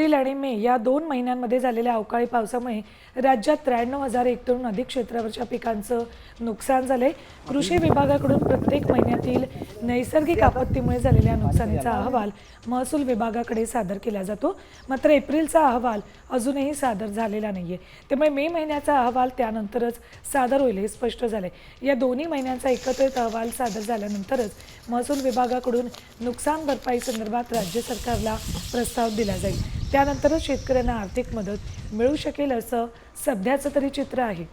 April आणि मे या दोन महिन्यांमध्ये झालेल्या अवकाळी पावसामुळे राज्यात त्र्याण्णव हजार हेक्टरहून अधिक क्षेत्रावरच्या पिकांचं नुकसान झालंय. कृषी विभागाकडून प्रत्येक महिन्यातील नैसर्गिक आपत्तीमुळे झालेल्या नुकसानीचा अहवाल महसूल विभागाकडे सादर केला जातो. मात्र एप्रिलचा अहवाल अजूनही सादर झालेला नाहीये. त्यामुळे मे महिन्याचा अहवाल त्यानंतरच सादर होईल हे स्पष्ट झालंय. या दोन्ही महिन्यांचा एकत्रित अहवाल सादर झाल्यानंतरच महसूल विभागाकडून नुकसान भरपाई संदर्भात राज्य सरकारला प्रस्ताव दिला जाईल. त्यानंतरच शेतकऱ्यांना आर्थिक मदत मिळू शकेल असं सध्याचं तरी चित्र आहे.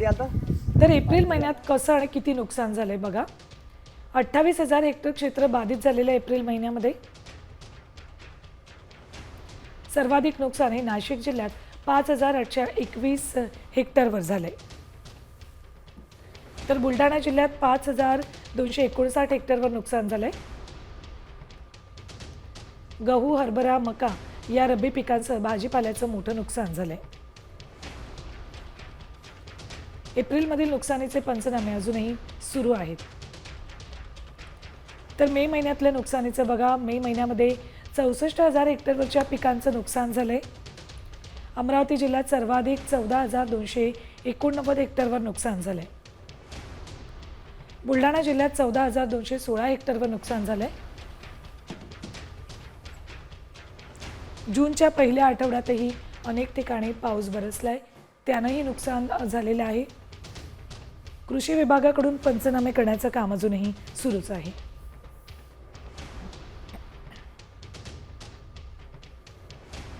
तर एप्रिल महिन्यात कसं आणि किती नुकसान झालंय बघा. अठ्ठावीस हजार हेक्टर क्षेत्र बाधित झालेलं एप्रिल महिन्यामध्ये. सर्वाधिक नुकसान हे नाशिक जिल्ह्यात पाच हजार आठशे एकवीस हेक्टरवर झालंय. तर बुलढाणा जिल्ह्यात पाच हजार दोनशे एकोणसाठ हेक्टरवर नुकसान झालंय. गहू हरभरा मका या रब्बी पिकांसह भाजीपाल्याचं मोठं नुकसान झालंय. एप्रिलमधील नुकसानीचे पंचनामे अजूनही सुरू आहेत. तर मे महिन्यातल्या नुकसानीचं बघा. मे महिन्यामध्ये चौसष्ट हजार हेक्टरवरच्या पिकांचं नुकसान झालंय. अमरावती जिल्ह्यात सर्वाधिक चौदा हजार दोनशे एकोणनव्वद हेक्टरवर नुकसान झालंय. बुलढाणा जिल्ह्यात चौदा हजार दोनशे सोळा हेक्टरवर नुकसान झालं आहे जूनच्या पहिल्या आठवड्यातही अनेक ठिकाणी पाऊस बरसलाय. त्यानंही नुकसान झालेलं आहे. कृषी विभागाकडून पंचनामे करण्याचं काम अजूनही सुरूच आहे.